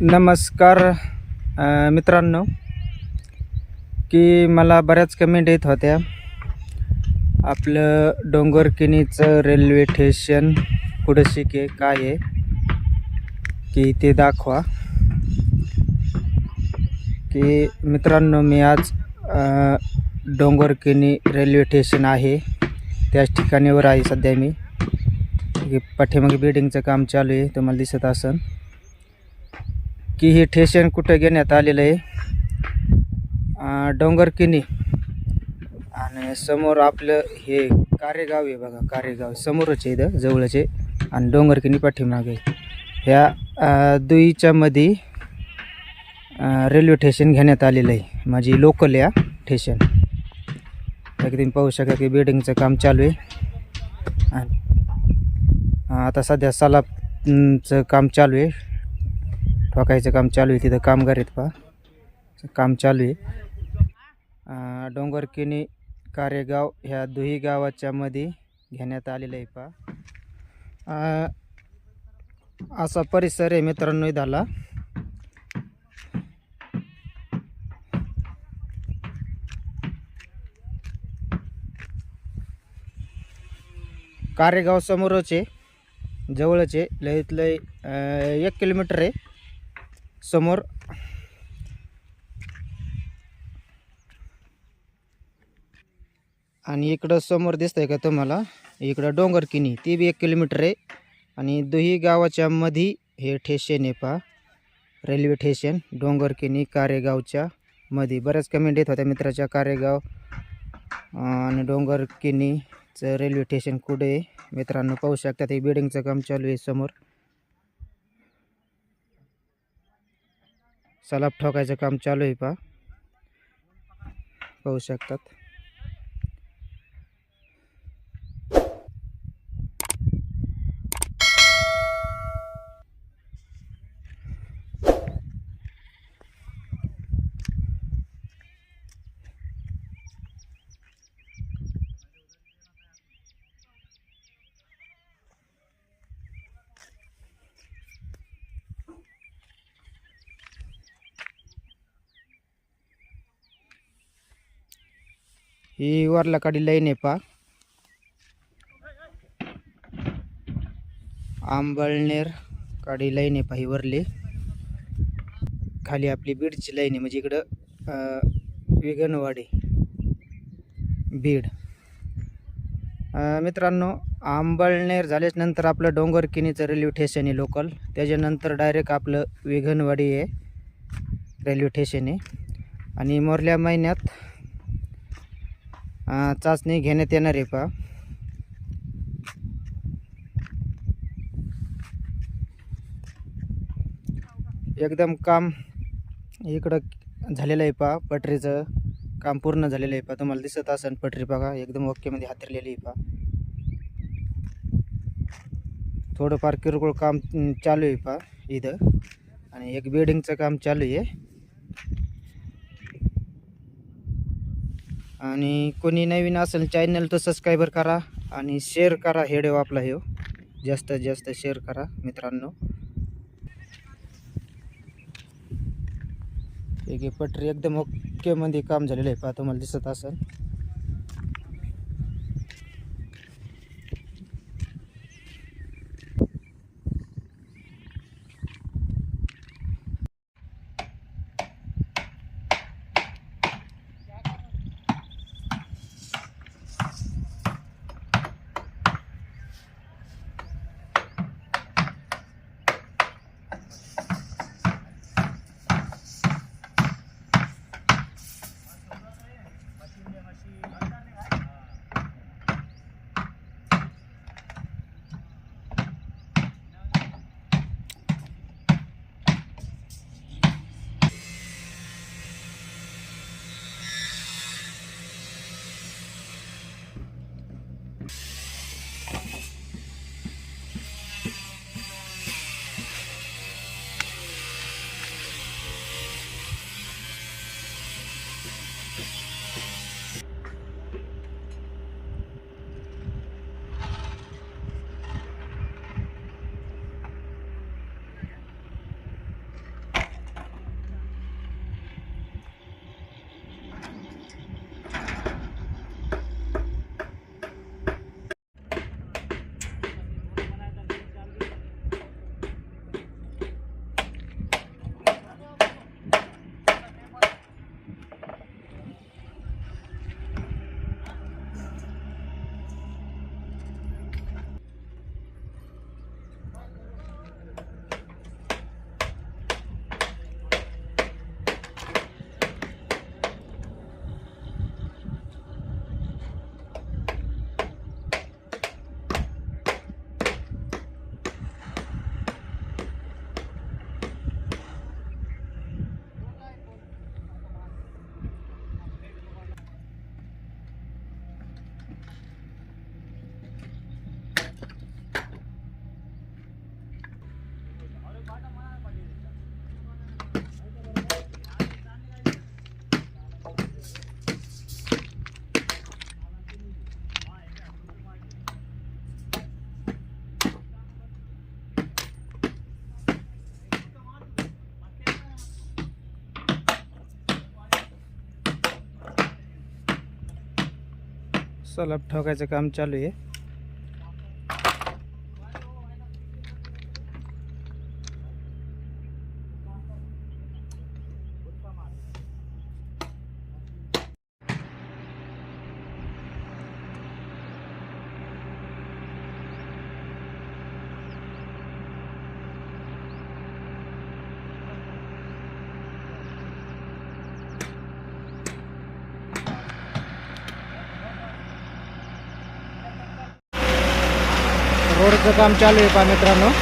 नमस्कार मित्रांनो की मला बऱ्याच कमेंट येत होत्या. आपलं डोंगरकिनीचं रेल्वे स्टेशन कुठं शिके काय आहे की ते दाखवा. की मित्रांनो मी आज डोंगरकिनी रेल्वे स्टेशन आहे. त्याच ठिकाणीवर आहे सध्या मी. की पाठीमागे बिल्डिंगचं काम चालू आहे तुम्हाला दिसत असेल की हे ठेशन कुठं घेण्यात आलेलं आहे? डोंगरकिनी आणि समोर आपलं हे कारेगाव आहे बघा कारेगाव. समोरच आहे इथं जवळच आहे. आणि डोंगरकिनी पाठीमागे. ह्या दुईच्या मध्ये रेल्वे स्टेशन घेण्यात आलेलं आहे. माझी लोकल या स्टेशन एक तुम्ही पाहू शका की बिल्डिंगचं काम चालू आहे. आणि आता सध्या सलाबचं काम चालू आहे. ठोकायचं काम चालू आहे तिथं कामगार आहेत पहा. काम चालू आहे. डोंगरकिनी कारेगाव ह्या दुही गावाच्या मध्ये घेण्यात आलेलं आहे पहा. असा परिसर आहे मित्रांनो झाला कारेगाव समोरच आहे जवळच आहे. लयत लय एक किलोमीटर आहे. समोर. आणि इकडं समोर दिसतंय का तुम्हाला? इकडं डोंगरकिनी ती बी एक किलोमीटर आहे. आणि दुही गावाच्या मधी हे ठेशन आहे पहा. रेल्वे स्टेशन डोंगरकिनी कारेगावच्या मध्ये बऱ्याच कमेंट येत होत्या मित्राच्या. कारेगाव आणि डोंगरकिनीचं रेल्वे स्टेशन कुठे आहे? मित्रांनो पाहू शकतात हे बिल्डिंगचं काम चालू आहे समोर. सलाब ठोकायचं काम चालू आहे पहा. पाहू शकतात. ही वरलाकाडी लाईन आहे पहा. आंबळनेर काडी लाईन आहे ही वरली. खाली आपली बीडची लाईन आहे म्हणजे इकडं विगनवाडी बीड. मित्रांनो आंबळनेर झाल्याच्यानंतर नंतर आपलं डोंगरकिनीचं रेल्वे स्टेशन आहे लोकल त्याच्यानंतर डायरेक्ट आपलं विघनवाडी आहे रेल्वे स्टेशन आहे. आणि मोरल्या महिन्यात चाचणी घेण्यात येणार आहे पहा. एकदम काम इकडं झालेलं आहे पहा पटरीचं. काम पूर्ण झालेलं आहे पहा. तुम्हाला दिसत असेल पटरी बघा एकदम ओकेमध्ये हातरलेली आहे पहा. थोडंफार किरकोळ काम चालू आहे पहा इथं. आणि एक बिल्डिंगचं काम चालू आहे. आणि कोणी नवीन असेल चॅनल तर सबस्क्रायबर करा आणि शेअर करा हेडेव आपला हे जास्तीत जास्त शेअर करा मित्रांनो. एक पटरी एकदम ओके मध्ये काम झालेलं आहे. पहा तुम्हाला दिसत असेल. सलाब ठोकायचं काम चालू आहे. काम चालू आहे पहा मित्रांनो.